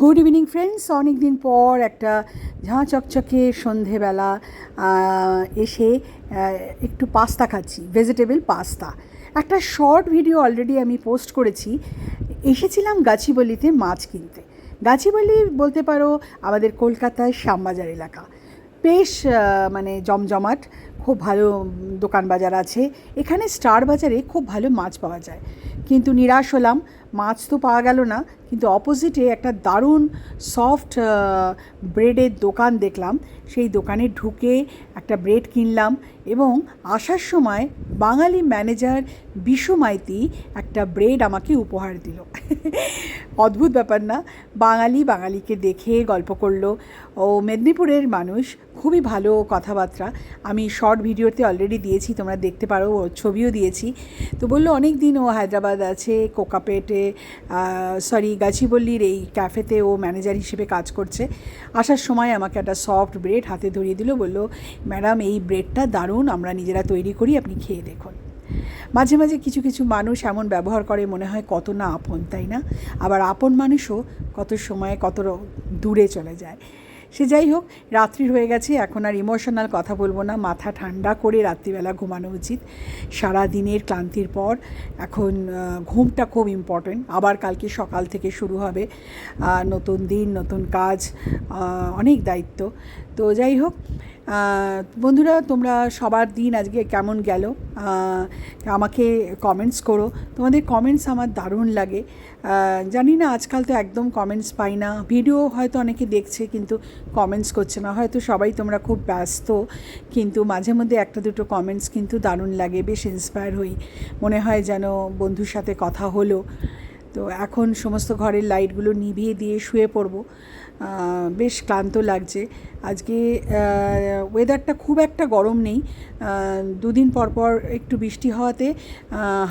Good evening friends অনেক দিন পর একটা ঝাঁ চকচকে সন্ধেবেলা এসে একটু পাস্তা খাচ্ছি ভেজিটেবল পাস্তা। একটা শর্ট ভিডিও অলরেডি আমি পোস্ট করেছি। এসেছিলাম গাছিবলিতে মাছ কিনতে। গাছিবলি বলতে পারো, আমাদের কলকাতায় শ্যামবাজার এলাকা। বেশ মানে জমজমাট খুব ভালো দোকান বাজার আছে। এখানে স্টার বাজারে খুব ভালো মাছ পাওয়া যায়। কিন্তু নিরাশ হলাম, মাছ তো পাওয়া গেল না, কিন্তু অপোজিটে একটা দারুণ সফট ব্রেডের দোকান দেখলাম। সেই দোকানে ঢুকে একটা ব্রেড কিনলাম এবং আসার সময় বাঙালি ম্যানেজার বিশু মাইতি একটা ব্রেড আমাকে উপহার দিল। অদ্ভুত ব্যাপার না, বাঙালি বাঙালিকে দেখে গল্প করল। ও মেদিনীপুরের মানুষ, খুবই ভালো কথাবার্তা। আমি শর্ট ভিডিওতে অলরেডি দিয়েছি, তোমরা দেখতে পারো ওর ছবিও দিয়েছি। তো বলল অনেক দিন ও হায়দ্রাবাদ আছে, কোকাপেটে সরি গাছিবল্লির এই ক্যাফেতে ও ম্যানেজার হিসেবে কাজ করছে। আসার সময় আমাকে একটা সফট ব্রেড হাতে ধরিয়ে দিল, বলল, ম্যাডাম, এই ব্রেডটা দারুণ, আমরা নিজেরা তৈরি করি, আপনি খেয়ে দেখুন। মাঝে মাঝে কিছু কিছু মানুষ এমন ব্যবহার করে, মনে হয় কত না আপন, তাই না? আবার আপন মানুষও কত সময় কত দূরে চলে যায়। সে যাই হোক, রাত্রি হয়ে গেছে, এখন আর ইমোশনাল কথা বলব না, মাথা ঠান্ডা করে রাত্রিবেলা ঘুমানো উচিত। সারা দিনের ক্লান্তির পর এখন ঘুমটা খুব ইম্পর্টেন্ট আবার কালকে সকাল থেকে শুরু হবে নতুন দিন, নতুন কাজ অনেক দায়িত্ব। তো যাই হোক বন্ধুরা, তোমরা সবার দিন আজকে কেমন গেল? আমাকে কমেন্টস করো। তোমাদের কমেন্টস আমার দারুণ লাগে। জানি না, আজকাল তো একদম কমেন্টস পাই না। ভিডিও হয়তো অনেকে দেখছে, কিন্তু কমেন্টস করছে না। হয়তো সবাই তোমরা খুব ব্যস্ত, কিন্তু মাঝে মধ্যে একটা দুটো কমেন্টস কিন্তু দারুণ লাগে। বেশ ইন্সপায়ার হই। মনে হয় যেন বন্ধুর সাথে কথা হলো। তো এখন সমস্ত ঘরের লাইটগুলো নিভিয়ে দিয়ে শুয়ে পড়ব। বেশ ক্লান্ত লাগছে। আজকে ওয়েদারটা খুব একটা গরম নেই। দুদিন পর পর একটু বৃষ্টি হওয়াতে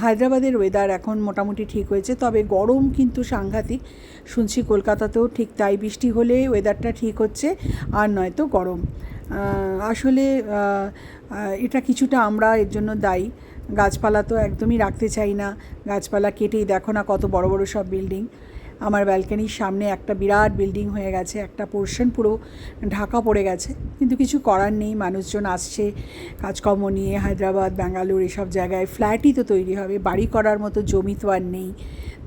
হায়দ্রাবাদের ওয়েদার এখন মোটামুটি ঠিক হয়েছে। তবে গরম কিন্তু সাংঘাতিক। শুনছি কলকাতাতেও ঠিক তাই বৃষ্টি হলে ওয়েদারটা ঠিক হচ্ছে, আর নয়তো গরম। আসলে এটা কিছুটা আমরা এর জন্য দায়ী। গাছপালা তো একদমই রাখতে চাই না। গাছপালা কেটেই দেখো না কত বড় বড় সব বিল্ডিং। আমার ব্যালকানির সামনে একটা বিরাট বিল্ডিং হয়ে গেছে, একটা পোর্শন পুরো ঢাকা পড়ে গেছে। কিন্তু কিছু করার নেই, মানুষজন আসছে, কাজকর্ম নিয়ে হায়দ্রাবাদ, ব্যাঙ্গালোর এসব জায়গায় ফ্ল্যাটই তো তৈরি হবে, বাড়ি করার মতো জমি তো আর নেই।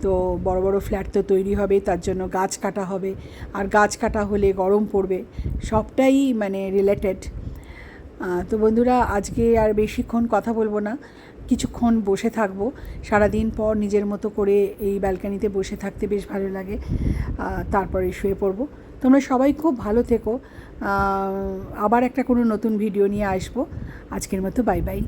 তো বড় বড় ফ্ল্যাট তো তৈরি হবে, তার জন্য গাছ কাটা হবে। আর গাছ কাটা হলে গরম পড়বে, সবটাই মানে রিলেটেড তো বন্ধুরা, আজকে আর বেশিক্ষণ কথা বলব না। কিছুক্ষণ বসে থাকব। সারাদিন পর নিজের মতো করে এই ব্যালকানিতে বসে থাকতে বেশ ভালো লাগে। তারপরে শুয়ে পড়ব। তোমরা সবাই খুব ভালো থেকো। আবার একটা কোনো নতুন ভিডিও নিয়ে আসব। আজকের মতো বাই বাই।